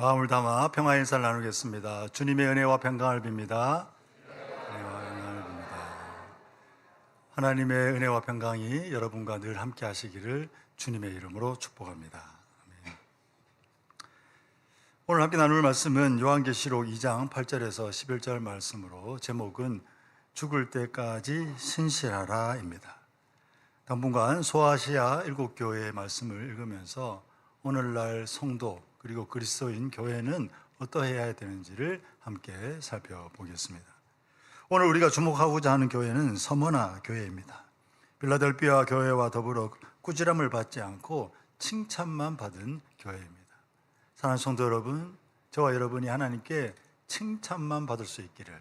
마음을 담아 평화 인사를 나누겠습니다. 주님의 은혜와 평강을 빕니다. 은혜와 평강을 빕니다. 하나님의 은혜와 평강이 여러분과 늘 함께 하시기를 주님의 이름으로 축복합니다. 오늘 함께 나눌 말씀은 요한계시록 2장 8절에서 11절 말씀으로 제목은 죽을 때까지 신실하라입니다. 당분간 소아시아 일곱 교회의 말씀을 읽으면서 오늘날 성도 그리고 그리스도인 교회는 어떠해야 되는지를 함께 살펴보겠습니다. 오늘 우리가 주목하고자 하는 교회는 서머나 교회입니다. 빌라델피아 교회와 더불어 꾸지람을 받지 않고 칭찬만 받은 교회입니다. 사랑하는 성도 여러분, 저와 여러분이 하나님께 칭찬만 받을 수 있기를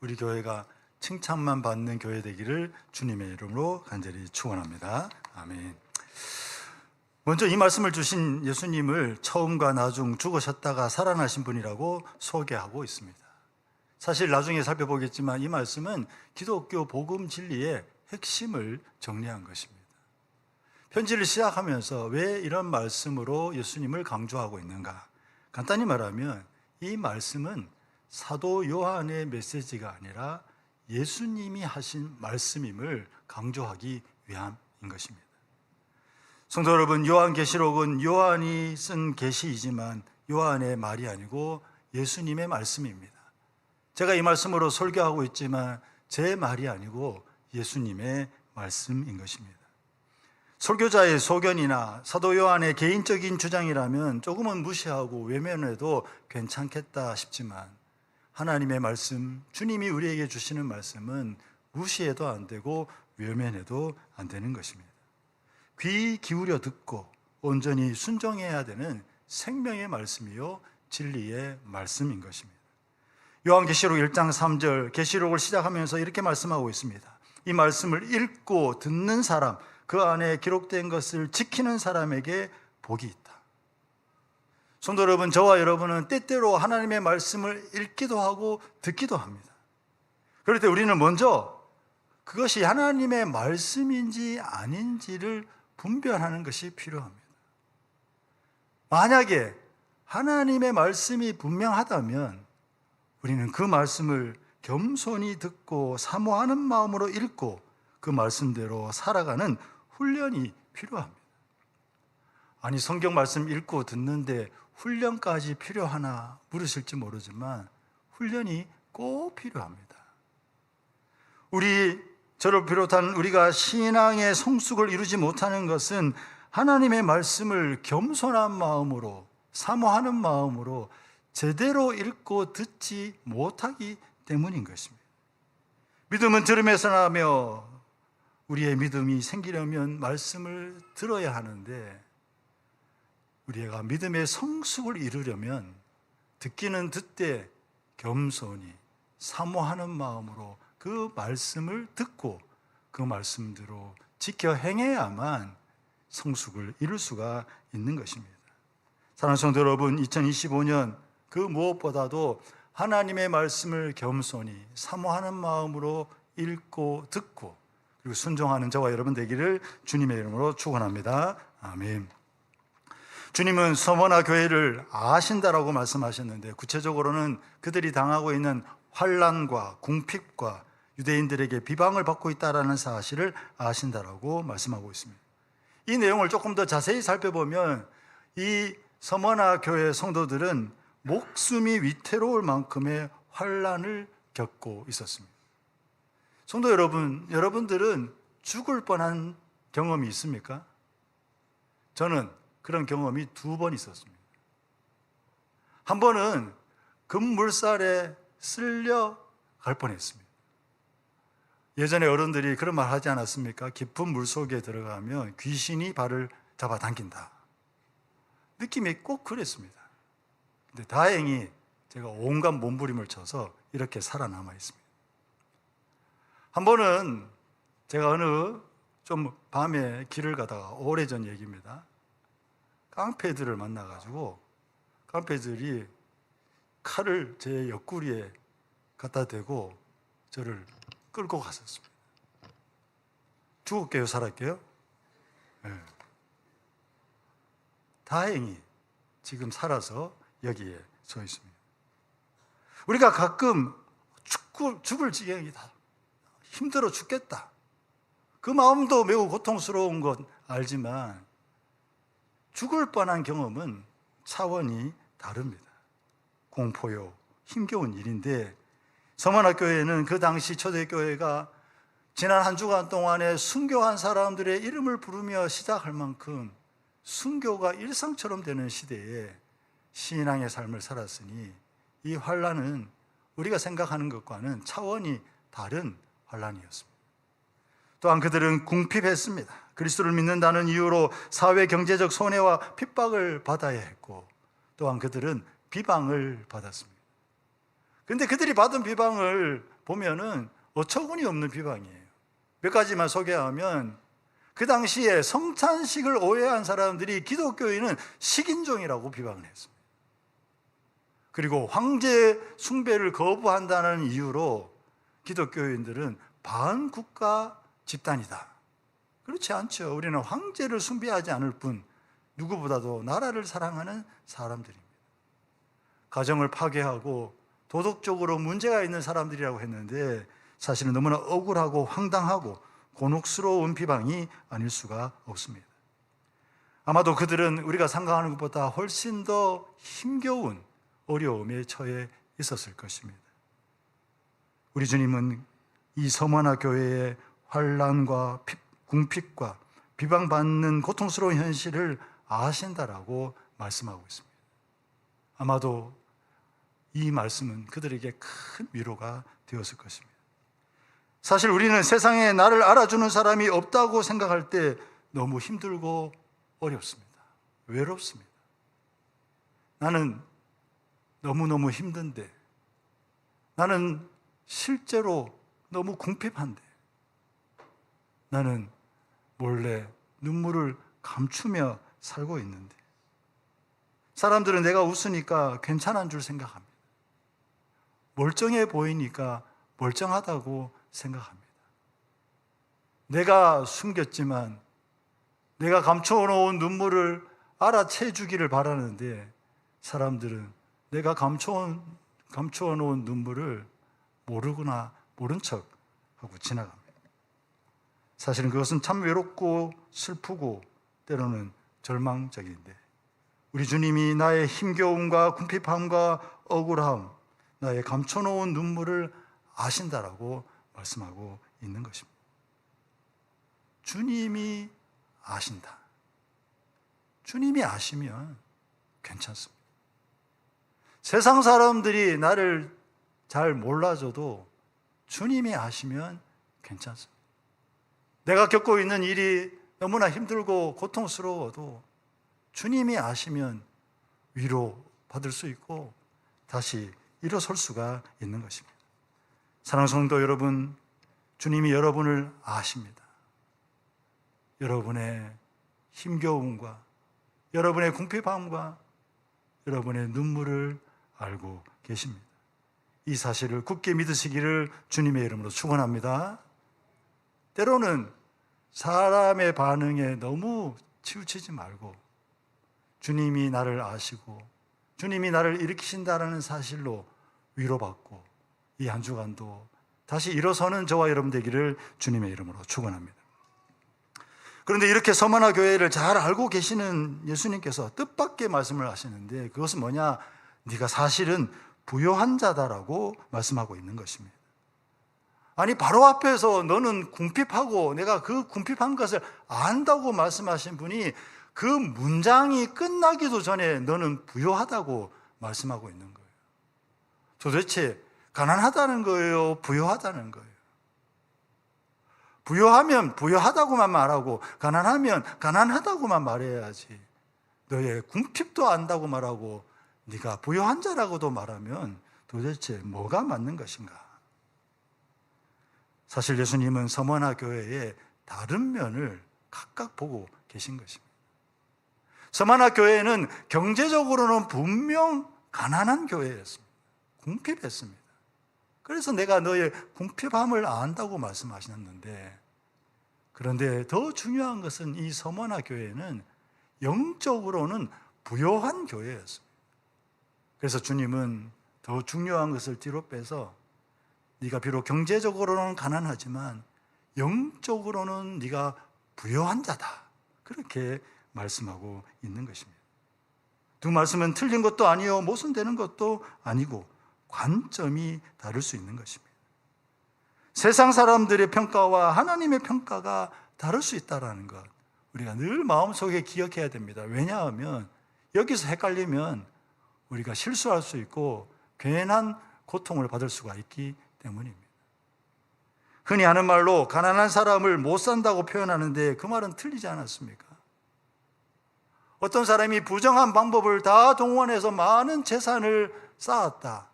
우리 교회가 칭찬만 받는 교회 되기를 주님의 이름으로 간절히 축원합니다. 아멘. 먼저 이 말씀을 주신 예수님을 처음과 나중 죽으셨다가 살아나신 분이라고 소개하고 있습니다. 사실 나중에 살펴보겠지만 이 말씀은 기독교 복음 진리의 핵심을 정리한 것입니다. 편지를 시작하면서 왜 이런 말씀으로 예수님을 강조하고 있는가? 간단히 말하면 이 말씀은 사도 요한의 메시지가 아니라 예수님이 하신 말씀임을 강조하기 위함인 것입니다. 성도 여러분, 요한계시록은 요한이 쓴 계시이지만 요한의 말이 아니고 예수님의 말씀입니다. 제가 이 말씀으로 설교하고 있지만 제 말이 아니고 예수님의 말씀인 것입니다. 설교자의 소견이나 사도 요한의 개인적인 주장이라면 조금은 무시하고 외면해도 괜찮겠다 싶지만 하나님의 말씀, 주님이 우리에게 주시는 말씀은 무시해도 안 되고 외면해도 안 되는 것입니다. 귀 기울여 듣고 온전히 순종해야 되는 생명의 말씀이요 진리의 말씀인 것입니다. 요한계시록 1장 3절 계시록을 시작하면서 이렇게 말씀하고 있습니다. 이 말씀을 읽고 듣는 사람, 그 안에 기록된 것을 지키는 사람에게 복이 있다. 성도 여러분, 저와 여러분은 때때로 하나님의 말씀을 읽기도 하고 듣기도 합니다. 그럴 때 우리는 먼저 그것이 하나님의 말씀인지 아닌지를 분별하는 것이 필요합니다. 만약에 하나님의 말씀이 분명하다면 우리는 그 말씀을 겸손히 듣고 사모하는 마음으로 읽고 그 말씀대로 살아가는 훈련이 필요합니다. 아니, 성경 말씀 읽고 듣는데 훈련까지 필요하나 물으실지 모르지만 훈련이 꼭 필요합니다. 우리 저를 비롯한 우리가 신앙의 성숙을 이루지 못하는 것은 하나님의 말씀을 겸손한 마음으로 사모하는 마음으로 제대로 읽고 듣지 못하기 때문인 것입니다. 믿음은 들음에서 나며 우리의 믿음이 생기려면 말씀을 들어야 하는데 우리가 믿음의 성숙을 이루려면 듣기는 듣되 겸손히 사모하는 마음으로 그 말씀을 듣고 그 말씀대로 지켜 행해야만 성숙을 이룰 수가 있는 것입니다. 사랑하는 성도 여러분, 2025년 그 무엇보다도 하나님의 말씀을 겸손히 사모하는 마음으로 읽고 듣고 그리고 순종하는 저와 여러분 되기를 주님의 이름으로 축원합니다. 아멘. 주님은 서머나 교회를 아신다라고 말씀하셨는데 구체적으로는 그들이 당하고 있는 환란과 궁핍과 유대인들에게 비방을 받고 있다라는 사실을 아신다라고 말씀하고 있습니다. 이 내용을 조금 더 자세히 살펴보면 이 서머나 교회 성도들은 목숨이 위태로울 만큼의 환란을 겪고 있었습니다. 성도 여러분, 여러분들은 죽을 뻔한 경험이 있습니까? 저는 그런 경험이 두 번 있었습니다. 한 번은 급물살에 쓸려 갈 뻔했습니다. 예전에 어른들이 그런 말 하지 않았습니까? 깊은 물 속에 들어가면 귀신이 발을 잡아 당긴다. 느낌이 꼭 그랬습니다. 근데 다행히 제가 온갖 몸부림을 쳐서 이렇게 살아남아 있습니다. 한 번은 제가 어느 좀 밤에 길을 가다가 오래전 얘기입니다. 깡패들을 만나가지고 깡패들이 칼을 제 옆구리에 갖다 대고 저를 끌고 갔었습니다. 죽을게요, 살았게요? 네. 다행히 지금 살아서 여기에 서 있습니다. 우리가 가끔 죽을, 죽을 지경이다. 힘들어 죽겠다. 그 마음도 매우 고통스러운 건 알지만 죽을 뻔한 경험은 차원이 다릅니다. 공포요, 힘겨운 일인데 서만학 교회는 그 당시 초대교회가 지난 한 주간 동안에 순교한 사람들의 이름을 부르며 시작할 만큼 순교가 일상처럼 되는 시대에 신앙의 삶을 살았으니 이 환란은 우리가 생각하는 것과는 차원이 다른 환란이었습니다. 또한 그들은 궁핍했습니다. 그리스도를 믿는다는 이유로 사회 경제적 손해와 핍박을 받아야 했고 또한 그들은 비방을 받았습니다. 근데 그들이 받은 비방을 보면은 어처구니 없는 비방이에요. 몇 가지만 소개하면 그 당시에 성찬식을 오해한 사람들이 기독교인은 식인종이라고 비방을 했습니다. 그리고 황제 숭배를 거부한다는 이유로 기독교인들은 반국가 집단이다. 그렇지 않죠. 우리는 황제를 숭배하지 않을 뿐 누구보다도 나라를 사랑하는 사람들입니다. 가정을 파괴하고 도덕적으로 문제가 있는 사람들이라고 했는데 사실은 너무나 억울하고 황당하고 곤혹스러운 비방이 아닐 수가 없습니다. 아마도 그들은 우리가 생각하는 것보다 훨씬 더 힘겨운 어려움에 처해 있었을 것입니다. 우리 주님은 이 서머나 교회의 환란과 궁핍과 비방받는 고통스러운 현실을 아신다라고 말씀하고 있습니다. 아마도 이 말씀은 그들에게 큰 위로가 되었을 것입니다. 사실 우리는 세상에 나를 알아주는 사람이 없다고 생각할 때 너무 힘들고 어렵습니다. 외롭습니다. 나는 너무너무 힘든데, 나는 실제로 너무 궁핍한데, 나는 몰래 눈물을 감추며 살고 있는데, 사람들은 내가 웃으니까 괜찮은 줄 생각합니다. 멀쩡해 보이니까 멀쩡하다고 생각합니다. 내가 숨겼지만 내가 감춰놓은 눈물을 알아채 주기를 바라는데 사람들은 내가 감춰온, 감춰놓은 눈물을 모르거나 모른 척 하고 지나갑니다. 사실은 그것은 참 외롭고 슬프고 때로는 절망적인데 우리 주님이 나의 힘겨움과 궁핍함과 억울함, 나의 감춰놓은 눈물을 아신다라고 말씀하고 있는 것입니다. 주님이 아신다. 주님이 아시면 괜찮습니다. 세상 사람들이 나를 잘 몰라줘도 주님이 아시면 괜찮습니다. 내가 겪고 있는 일이 너무나 힘들고 고통스러워도 주님이 아시면 위로 받을 수 있고 다시 일어설 수가 있는 것입니다. 사랑 성도 여러분, 주님이 여러분을 아십니다. 여러분의 힘겨움과 여러분의 궁핍함과 여러분의 눈물을 알고 계십니다. 이 사실을 굳게 믿으시기를 주님의 이름으로 축원합니다. 때로는 사람의 반응에 너무 치우치지 말고 주님이 나를 아시고 주님이 나를 일으키신다는 사실로 위로받고 이 한 주간도 다시 일어서는 저와 여러분 되기를 주님의 이름으로 축원합니다. 그런데 이렇게 서머나 교회를 잘 알고 계시는 예수님께서 뜻밖의 말씀을 하시는데 그것은 뭐냐? 네가 사실은 부요한 자다라고 말씀하고 있는 것입니다. 아니 바로 앞에서 너는 궁핍하고 내가 그 궁핍한 것을 안다고 말씀하신 분이 그 문장이 끝나기도 전에 너는 부요하다고 말씀하고 있는 거예요. 도대체 가난하다는 거예요? 부요하다는 거예요? 부요하면 부요하다고만 말하고 가난하면 가난하다고만 말해야지. 너의 궁핍도 안다고 말하고 네가 부요한 자라고도 말하면 도대체 뭐가 맞는 것인가? 사실 예수님은 서머나 교회의 다른 면을 각각 보고 계신 것입니다. 서마나 교회는 경제적으로는 분명 가난한 교회였습니다. 궁핍했습니다. 그래서 내가 너의 궁핍함을 안다고 말씀하셨는데 그런데 더 중요한 것은 이 서머나 교회는 영적으로는 부요한 교회였습니다. 그래서 주님은 더 중요한 것을 뒤로 빼서 네가 비록 경제적으로는 가난하지만 영적으로는 네가 부여한 자다. 그렇게 말씀하고 있는 것입니다. 두 말씀은 틀린 것도 아니요 모순되는 것도 아니고 관점이 다를 수 있는 것입니다. 세상 사람들의 평가와 하나님의 평가가 다를 수 있다라는 것 우리가 늘 마음속에 기억해야 됩니다. 왜냐하면 여기서 헷갈리면 우리가 실수할 수 있고 괜한 고통을 받을 수가 있기 때문입니다. 흔히 하는 말로 가난한 사람을 못 산다고 표현하는데 그 말은 틀리지 않았습니까? 어떤 사람이 부정한 방법을 다 동원해서 많은 재산을 쌓았다.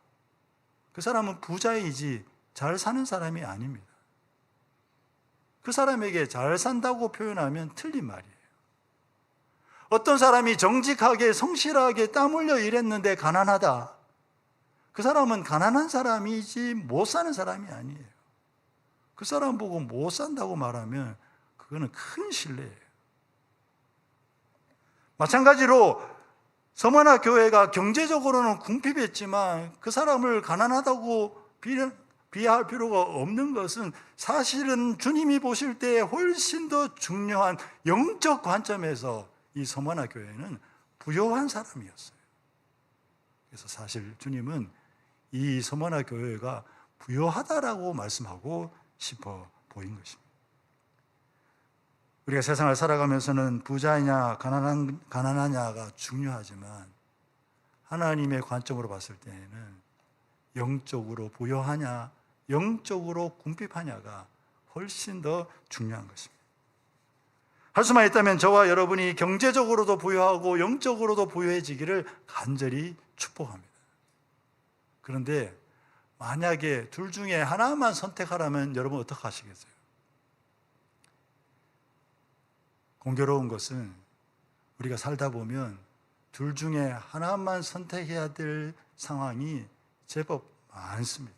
그 사람은 부자이지 잘 사는 사람이 아닙니다. 그 사람에게 잘 산다고 표현하면 틀린 말이에요. 어떤 사람이 정직하게 성실하게 땀 흘려 일했는데 가난하다. 그 사람은 가난한 사람이지 못 사는 사람이 아니에요. 그 사람 보고 못 산다고 말하면 그거는 큰 신뢰예요. 마찬가지로 서머나 교회가 경제적으로는 궁핍했지만 그 사람을 가난하다고 비할 필요가 없는 것은 사실은 주님이 보실 때 훨씬 더 중요한 영적 관점에서 이 서머나 교회는 부요한 사람이었어요. 그래서 사실 주님은 이 서머나 교회가 부요하다라고 말씀하고 싶어 보인 것입니다. 우리가 세상을 살아가면서는 부자냐 가난한, 가난하냐가 중요하지만 하나님의 관점으로 봤을 때에는 영적으로 부여하냐 영적으로 궁핍하냐가 훨씬 더 중요한 것입니다. 할 수만 있다면 저와 여러분이 경제적으로도 부여하고 영적으로도 부여해지기를 간절히 축복합니다. 그런데 만약에 둘 중에 하나만 선택하라면 여러분 어떻게 하시겠어요? 공교로운 것은 우리가 살다 보면 둘 중에 하나만 선택해야 될 상황이 제법 많습니다.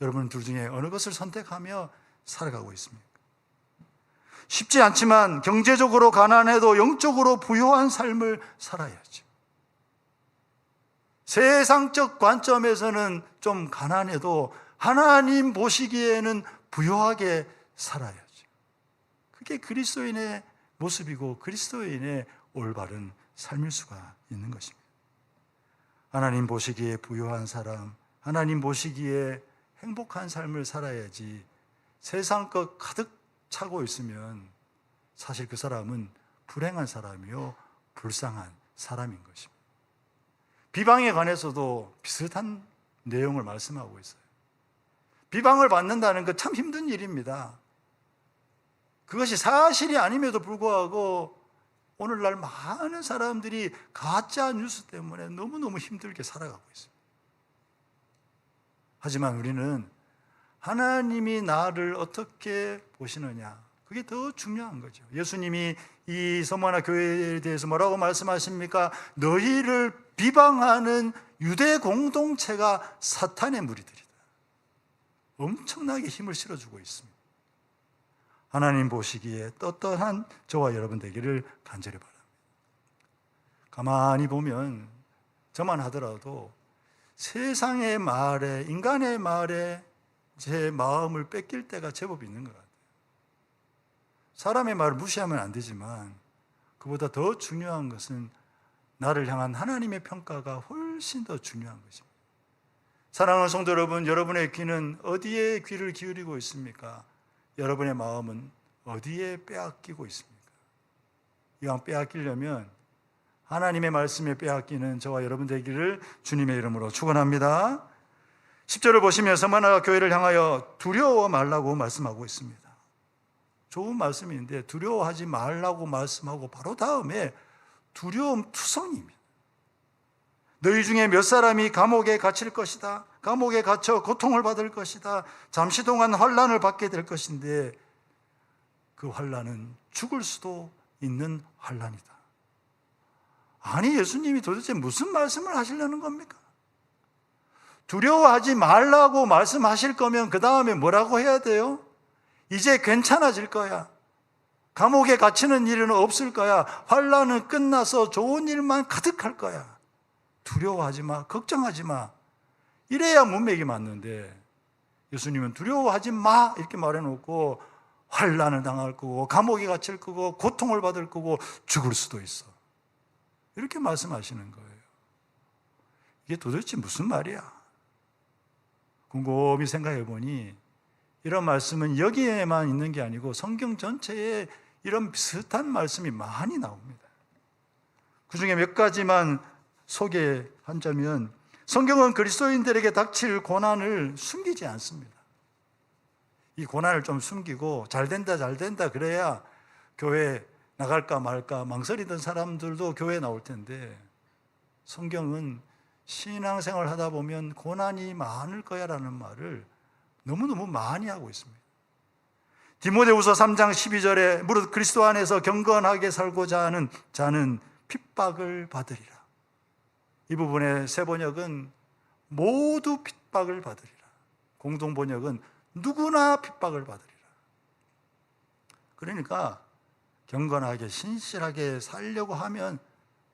여러분 둘 중에 어느 것을 선택하며 살아가고 있습니까? 쉽지 않지만 경제적으로 가난해도 영적으로 부유한 삶을 살아야죠. 세상적 관점에서는 좀 가난해도 하나님 보시기에는 부유하게 살아야죠. 그게 그리스도인의 모습이고 그리스도인의 올바른 삶일 수가 있는 것입니다. 하나님 보시기에 부유한 사람, 하나님 보시기에 행복한 삶을 살아야지 세상 것 가득 차고 있으면 사실 그 사람은 불행한 사람이요, 불쌍한 사람인 것입니다. 비방에 관해서도 비슷한 내용을 말씀하고 있어요. 비방을 받는다는 것 참 힘든 일입니다. 그것이 사실이 아님에도 불구하고 오늘날 많은 사람들이 가짜 뉴스 때문에 너무너무 힘들게 살아가고 있습니다. 하지만 우리는 하나님이 나를 어떻게 보시느냐. 그게 더 중요한 거죠. 예수님이 이 서머나 교회에 대해서 뭐라고 말씀하십니까? 너희를 비방하는 유대 공동체가 사탄의 무리들이다. 엄청나게 힘을 실어주고 있습니다. 하나님 보시기에 떳떳한 저와 여러분 되기를 간절히 바랍니다. 가만히 보면 저만 하더라도 세상의 말에, 인간의 말에 제 마음을 뺏길 때가 제법 있는 것 같아요. 사람의 말을 무시하면 안 되지만 그보다 더 중요한 것은 나를 향한 하나님의 평가가 훨씬 더 중요한 것입니다. 사랑하는 성도 여러분, 여러분의 귀는 어디에 귀를 기울이고 있습니까? 여러분의 마음은 어디에 빼앗기고 있습니까? 이왕 빼앗기려면 하나님의 말씀에 빼앗기는 저와 여러분 되기를 주님의 이름으로 축원합니다. 10절을 보시면 서마나 교회를 향하여 두려워 말라고 말씀하고 있습니다. 좋은 말씀인데 두려워하지 말라고 말씀하고 바로 다음에 두려움 투성입니다. 너희 중에 몇 사람이 감옥에 갇힐 것이다. 감옥에 갇혀 고통을 받을 것이다. 잠시 동안 환란을 받게 될 것인데 그 환란은 죽을 수도 있는 환란이다. 아니 예수님이 도대체 무슨 말씀을 하시려는 겁니까? 두려워하지 말라고 말씀하실 거면 그 다음에 뭐라고 해야 돼요? 이제 괜찮아질 거야. 감옥에 갇히는 일은 없을 거야. 환란은 끝나서 좋은 일만 가득할 거야. 두려워하지 마, 걱정하지 마. 이래야 문맥이 맞는데 예수님은 두려워하지 마 이렇게 말해 놓고 환란을 당할 거고 감옥에 갇힐 거고 고통을 받을 거고 죽을 수도 있어. 이렇게 말씀하시는 거예요. 이게 도대체 무슨 말이야? 곰곰이 생각해 보니 이런 말씀은 여기에만 있는 게 아니고 성경 전체에 이런 비슷한 말씀이 많이 나옵니다. 그 중에 몇 가지만 소개한다면 성경은 그리스도인들에게 닥칠 고난을 숨기지 않습니다. 이 고난을 좀 숨기고 잘 된다 잘 된다 그래야 교회 나갈까 말까 망설이던 사람들도 교회 나올 텐데 성경은 신앙생활 하다 보면 고난이 많을 거야라는 말을 너무너무 많이 하고 있습니다. 디모데후서 3장 12절에 무릇 그리스도 안에서 경건하게 살고자 하는 자는 핍박을 받으리라. 이 부분의 세 번역은 모두 핍박을 받으리라. 공동 번역은 누구나 핍박을 받으리라. 그러니까 경건하게 신실하게 살려고 하면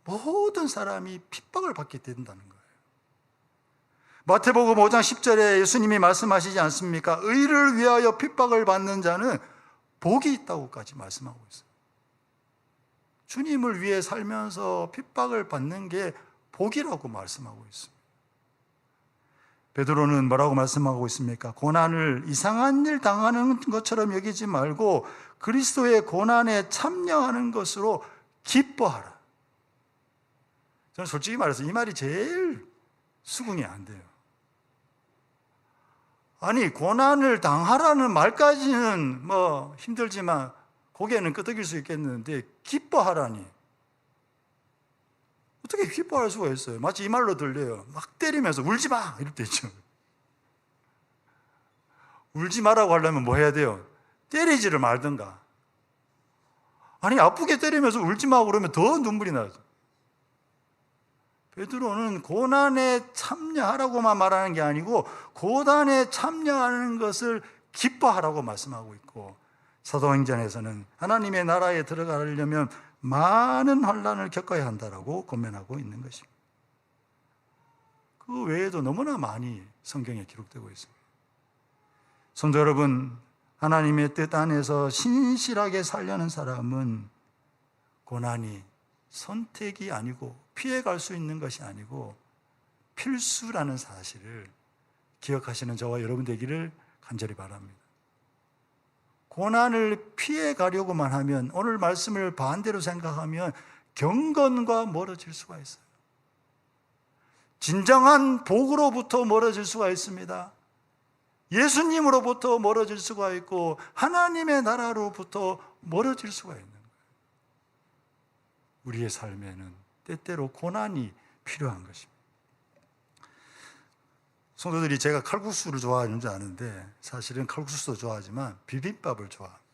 모든 사람이 핍박을 받게 된다는 거예요. 마태복음 5장 10절에 예수님이 말씀하시지 않습니까? 의를 위하여 핍박을 받는 자는 복이 있다고까지 말씀하고 있어요. 주님을 위해 살면서 핍박을 받는 게 복이라고 말씀하고 있습니다. 베드로는 뭐라고 말씀하고 있습니까? 고난을 이상한 일 당하는 것처럼 여기지 말고 그리스도의 고난에 참여하는 것으로 기뻐하라. 저는 솔직히 말해서 이 말이 제일 수긍이 안 돼요. 아니, 고난을 당하라는 말까지는 뭐 힘들지만 고개는 끄덕일 수 있겠는데 기뻐하라니. 어떻게 기뻐할 수가 있어요? 마치 이 말로 들려요. 막 때리면서 울지 마! 이럴 때 있죠. 울지 마라고 하려면 뭐 해야 돼요? 때리지를 말든가. 아니, 아프게 때리면서 울지 마 그러면 더 눈물이 나죠. 베드로는 고난에 참여하라고만 말하는 게 아니고 고난에 참여하는 것을 기뻐하라고 말씀하고 있고 사도행전에서는 하나님의 나라에 들어가려면 많은 환란을 겪어야 한다라고 권면하고 있는 것입니다. 그 외에도 너무나 많이 성경에 기록되고 있습니다. 성도 여러분, 하나님의 뜻 안에서 신실하게 살려는 사람은 고난이 선택이 아니고 피해갈 수 있는 것이 아니고 필수라는 사실을 기억하시는 저와 여러분 되기를 간절히 바랍니다. 고난을 피해 가려고만 하면 오늘 말씀을 반대로 생각하면 경건과 멀어질 수가 있어요. 진정한 복으로부터 멀어질 수가 있습니다. 예수님으로부터 멀어질 수가 있고 하나님의 나라로부터 멀어질 수가 있는 거예요. 우리의 삶에는 때때로 고난이 필요한 것입니다. 성도들이 제가 칼국수를 좋아하는 줄 아는데 사실은 칼국수도 좋아하지만 비빔밥을 좋아합니다.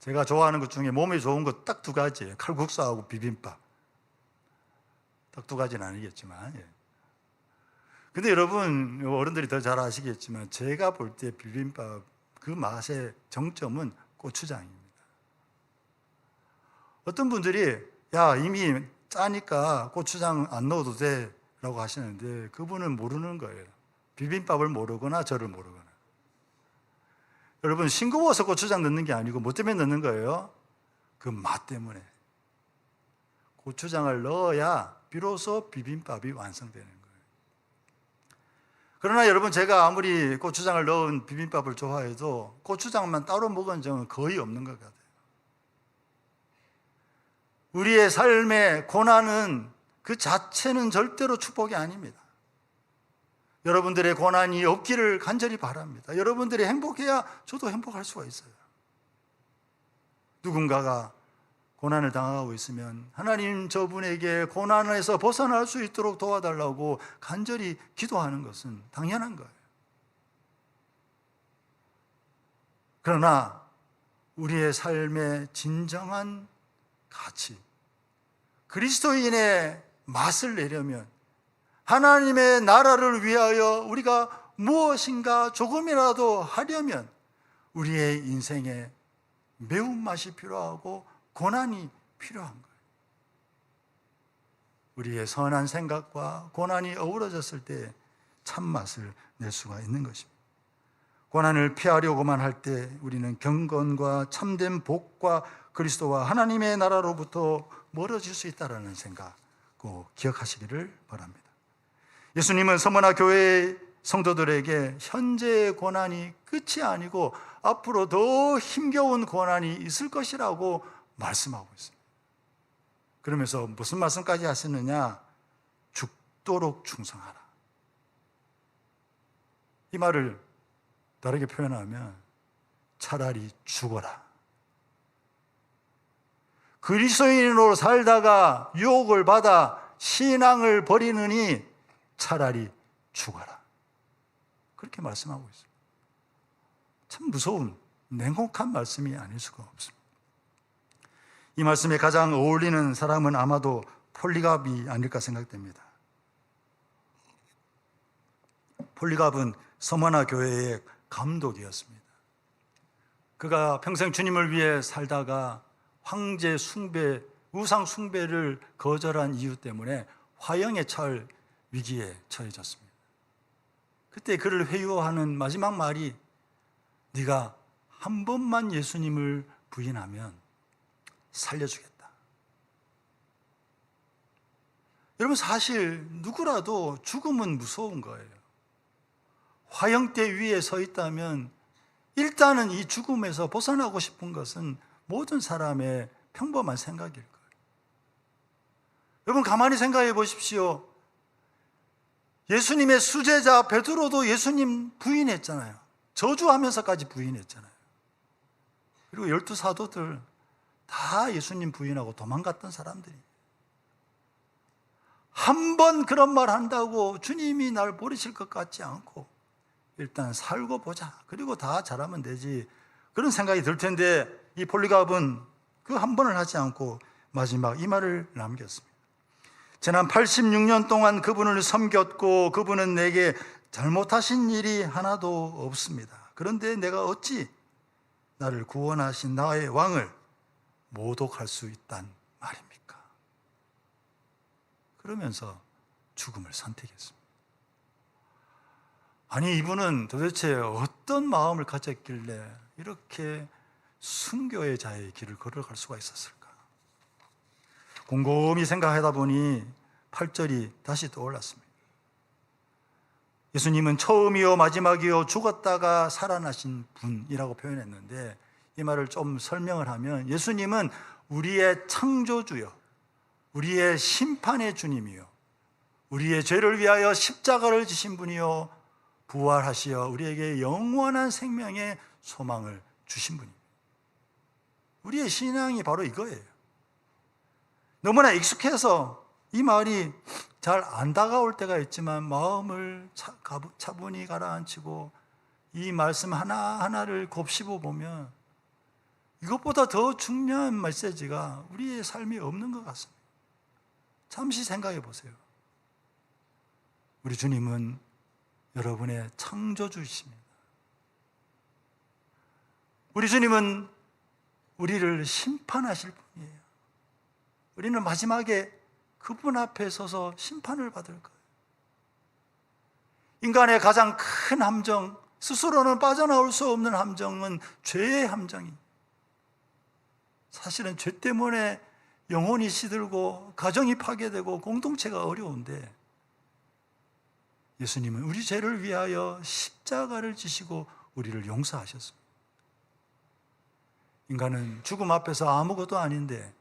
제가 좋아하는 것 중에 몸에 좋은 것 딱 두 가지예요. 칼국수하고 비빔밥. 딱 두 가지는 아니겠지만. 예. 근데 여러분 어른들이 더 잘 아시겠지만 제가 볼 때 비빔밥 그 맛의 정점은 고추장입니다. 어떤 분들이 야 이미 짜니까 고추장 안 넣어도 돼 라고 하시는데 그분은 모르는 거예요. 비빔밥을 모르거나 저를 모르거나. 여러분 싱거워서 고추장 넣는 게 아니고 뭐 때문에 넣는 거예요? 그 맛 때문에. 고추장을 넣어야 비로소 비빔밥이 완성되는 거예요. 그러나 여러분 제가 아무리 고추장을 넣은 비빔밥을 좋아해도 고추장만 따로 먹은 적은 거의 없는 것 같아요. 우리의 삶의 고난은 그 자체는 절대로 축복이 아닙니다. 여러분들의 고난이 없기를 간절히 바랍니다. 여러분들이 행복해야 저도 행복할 수가 있어요. 누군가가 고난을 당하고 있으면 하나님 저분에게 고난에서 벗어날 수 있도록 도와달라고 간절히 기도하는 것은 당연한 거예요. 그러나 우리의 삶의 진정한 가치, 그리스도인의 맛을 내려면 하나님의 나라를 위하여 우리가 무엇인가 조금이라도 하려면 우리의 인생에 매운맛이 필요하고 고난이 필요한 거예요. 우리의 선한 생각과 고난이 어우러졌을 때 참맛을 낼 수가 있는 것입니다. 고난을 피하려고만 할 때 우리는 경건과 참된 복과 그리스도와 하나님의 나라로부터 멀어질 수 있다라는 생각 꼭 기억하시기를 바랍니다. 예수님은 서머나 교회의 성도들에게 현재의 고난이 끝이 아니고 앞으로 더 힘겨운 고난이 있을 것이라고 말씀하고 있습니다. 그러면서 무슨 말씀까지 하시느냐? 죽도록 충성하라. 이 말을 다르게 표현하면 차라리 죽어라. 그리스도인으로 살다가 유혹을 받아 신앙을 버리느니 차라리 죽어라. 그렇게 말씀하고 있습니다. 참 무서운 냉혹한 말씀이 아닐 수가 없습니다. 이 말씀에 가장 어울리는 사람은 아마도 폴리갑이 아닐까 생각됩니다. 폴리갑은 서머나 교회의 감독이었습니다. 그가 평생 주님을 위해 살다가 황제 숭배, 우상 숭배를 거절한 이유 때문에 화형에 처할 위기에 처해졌습니다. 그때 그를 회유하는 마지막 말이 네가 한 번만 예수님을 부인하면 살려주겠다. 여러분 사실 누구라도 죽음은 무서운 거예요. 화형대 위에 서 있다면 일단은 이 죽음에서 벗어나고 싶은 것은 모든 사람의 평범한 생각일 거예요. 여러분 가만히 생각해 보십시오. 예수님의 수제자 베드로도 예수님 부인했잖아요. 저주하면서까지 부인했잖아요. 그리고 열두 사도들 다 예수님 부인하고 도망갔던 사람들이. 한 번 그런 말 한다고 주님이 날 버리실 것 같지 않고 일단 살고 보자. 그리고 다 잘하면 되지. 그런 생각이 들 텐데 이 폴리갑은 그 한 번을 하지 않고 마지막 이 말을 남겼습니다. 지난 86년 동안 그분을 섬겼고 그분은 내게 잘못하신 일이 하나도 없습니다. 그런데 내가 어찌 나를 구원하신 나의 왕을 모독할 수 있단 말입니까? 그러면서 죽음을 선택했습니다. 아니, 이분은 도대체 어떤 마음을 가졌길래 이렇게 순교의 자의 길을 걸어갈 수가 있었을까? 곰곰이 생각하다 보니 8절이 다시 떠올랐습니다. 예수님은 처음이요 마지막이요 죽었다가 살아나신 분이라고 표현했는데 이 말을 좀 설명을 하면 예수님은 우리의 창조주요 우리의 심판의 주님이요 우리의 죄를 위하여 십자가를 지신 분이요 부활하시어 우리에게 영원한 생명의 소망을 주신 분입니다. 우리의 신앙이 바로 이거예요. 너무나 익숙해서 이 말이 잘 안 다가올 때가 있지만 마음을 차분히 가라앉히고 이 말씀 하나하나를 곱씹어 보면 이것보다 더 중요한 메시지가 우리의 삶이 없는 것 같습니다. 잠시 생각해 보세요. 우리 주님은 여러분의 창조주이십니다. 우리 주님은 우리를 심판하실 분이에요. 우리는 마지막에 그분 앞에 서서 심판을 받을 거예요. 인간의 가장 큰 함정, 스스로는 빠져나올 수 없는 함정은 죄의 함정이. 사실은 죄 때문에 영혼이 시들고 가정이 파괴되고 공동체가 어려운데 예수님은 우리 죄를 위하여 십자가를 지시고 우리를 용서하셨습니다. 인간은 죽음 앞에서 아무것도 아닌데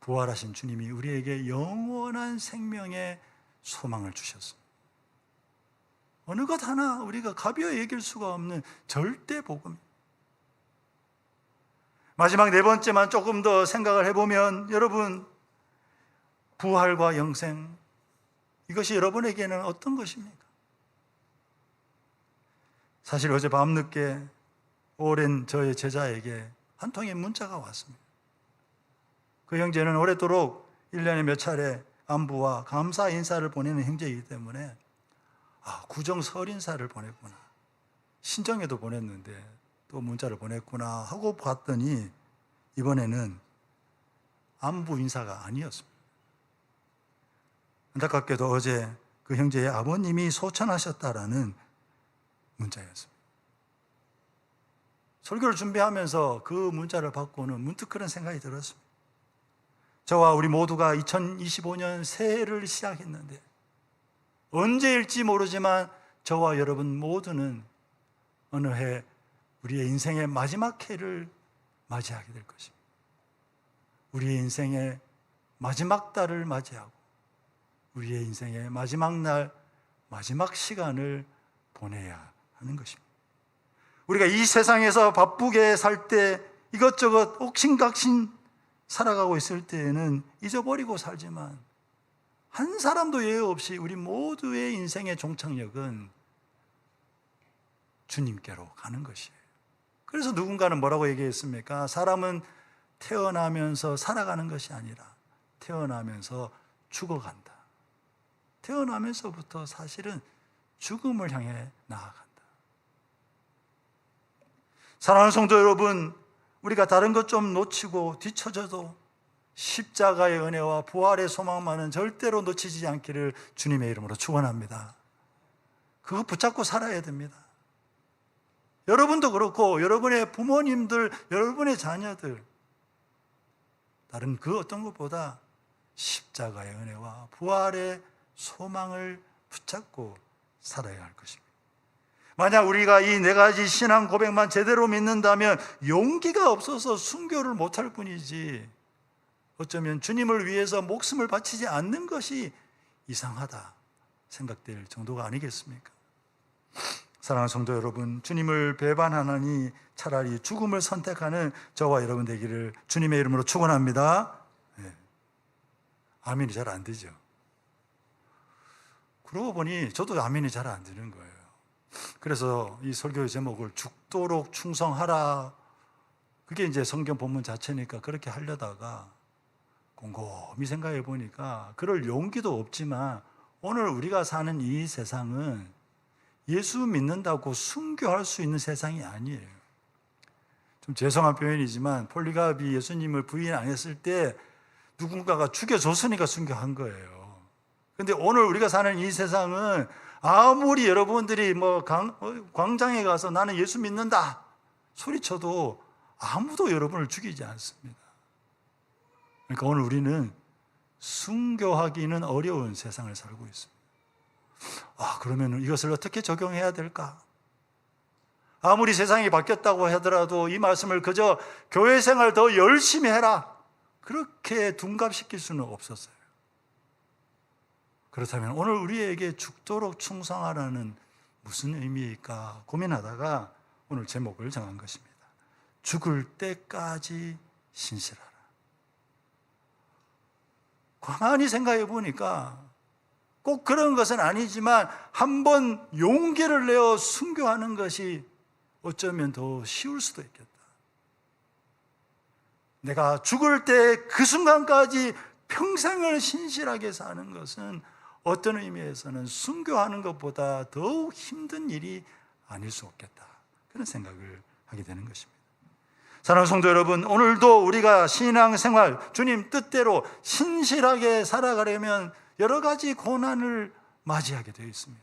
부활하신 주님이 우리에게 영원한 생명의 소망을 주셨습니다. 어느 것 하나 우리가 가벼이 여길 수가 없는 절대 복음. 마지막 네 번째만 조금 더 생각을 해보면 여러분 부활과 영생 이것이 여러분에게는 어떤 것입니까? 사실 어제 밤늦게 오랜 저의 제자에게 한 통의 문자가 왔습니다. 그 형제는 오래도록 1년에 몇 차례 안부와 감사 인사를 보내는 형제이기 때문에 아, 구정 설 인사를 보냈구나. 신정에도 보냈는데 또 문자를 보냈구나 하고 봤더니 이번에는 안부 인사가 아니었습니다. 안타깝게도 어제 그 형제의 아버님이 소천하셨다라는 문자였습니다. 설교를 준비하면서 그 문자를 받고는 문득 그런 생각이 들었습니다. 저와 우리 모두가 2025년 새해를 시작했는데 언제일지 모르지만 저와 여러분 모두는 어느 해 우리의 인생의 마지막 해를 맞이하게 될 것입니다. 우리의 인생의 마지막 달을 맞이하고 우리의 인생의 마지막 날, 마지막 시간을 보내야 하는 것입니다. 우리가 이 세상에서 바쁘게 살 때 이것저것 옥신각신 살아가고 있을 때에는 잊어버리고 살지만 한 사람도 예외 없이 우리 모두의 인생의 종착역은 주님께로 가는 것이에요. 그래서 누군가는 뭐라고 얘기했습니까? 사람은 태어나면서 살아가는 것이 아니라 태어나면서 죽어간다. 태어나면서부터 사실은 죽음을 향해 나아간다. 사랑하는 성도 여러분, 우리가 다른 것 좀 놓치고 뒤처져도 십자가의 은혜와 부활의 소망만은 절대로 놓치지 않기를 주님의 이름으로 축원합니다. 그거 붙잡고 살아야 됩니다. 여러분도 그렇고 여러분의 부모님들, 여러분의 자녀들 다른 그 어떤 것보다 십자가의 은혜와 부활의 소망을 붙잡고 살아야 할 것입니다. 만약 우리가 이 네 가지 신앙 고백만 제대로 믿는다면 용기가 없어서 순교를 못할 뿐이지 어쩌면 주님을 위해서 목숨을 바치지 않는 것이 이상하다 생각될 정도가 아니겠습니까? 사랑하는 성도 여러분, 주님을 배반하느니 차라리 죽음을 선택하는 저와 여러분 되기를 주님의 이름으로 축원합니다. 네. 아멘이 잘 안 되죠. 그러고 보니 저도 아멘이 잘 안 되는 거예요. 그래서 이 설교의 제목을 죽도록 충성하라. 그게 이제 성경 본문 자체니까 그렇게 하려다가 곰곰이 생각해 보니까 그럴 용기도 없지만 오늘 우리가 사는 이 세상은 예수 믿는다고 순교할 수 있는 세상이 아니에요. 좀 죄송한 표현이지만 폴리갑이 예수님을 부인 안 했을 때 누군가가 죽여줬으니까 순교한 거예요. 근데 오늘 우리가 사는 이 세상은 아무리 여러분들이 뭐 강, 어, 광장에 가서 나는 예수 믿는다 소리쳐도 아무도 여러분을 죽이지 않습니다. 그러니까 오늘 우리는 순교하기는 어려운 세상을 살고 있습니다. 아, 그러면 이것을 어떻게 적용해야 될까? 아무리 세상이 바뀌었다고 하더라도 이 말씀을 그저 교회 생활 더 열심히 해라. 그렇게 둔갑시킬 수는 없었어요. 그렇다면 오늘 우리에게 죽도록 충성하라는 무슨 의미일까 고민하다가 오늘 제목을 정한 것입니다. 죽을 때까지 신실하라. 가만히 생각해 보니까 꼭 그런 것은 아니지만 한번 용기를 내어 순교하는 것이 어쩌면 더 쉬울 수도 있겠다. 내가 죽을 때 그 순간까지 평생을 신실하게 사는 것은 어떤 의미에서는 순교하는 것보다 더욱 힘든 일이 아닐 수 없겠다. 그런 생각을 하게 되는 것입니다. 사랑하는 성도 여러분, 오늘도 우리가 신앙 생활, 주님 뜻대로 신실하게 살아가려면 여러 가지 고난을 맞이하게 되어 있습니다.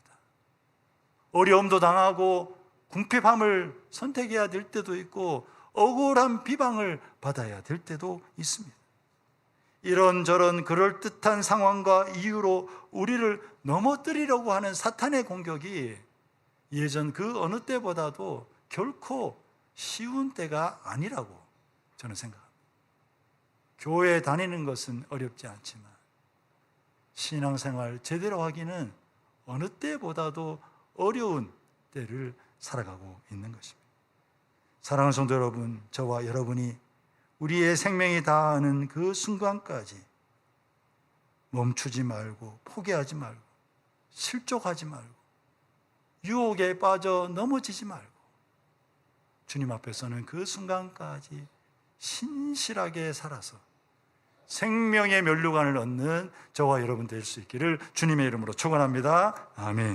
어려움도 당하고 궁핍함을 선택해야 될 때도 있고 억울한 비방을 받아야 될 때도 있습니다. 이런저런 그럴듯한 상황과 이유로 우리를 넘어뜨리려고 하는 사탄의 공격이 예전 그 어느 때보다도 결코 쉬운 때가 아니라고 저는 생각합니다. 교회 다니는 것은 어렵지 않지만 신앙생활 제대로 하기는 어느 때보다도 어려운 때를 살아가고 있는 것입니다. 사랑하는 성도 여러분, 저와 여러분이 우리의 생명이 다하는 그 순간까지 멈추지 말고 포기하지 말고 실족하지 말고 유혹에 빠져 넘어지지 말고 주님 앞에서는 그 순간까지 신실하게 살아서 생명의 면류관을 얻는 저와 여러분 될 수 있기를 주님의 이름으로 축원합니다. 아멘.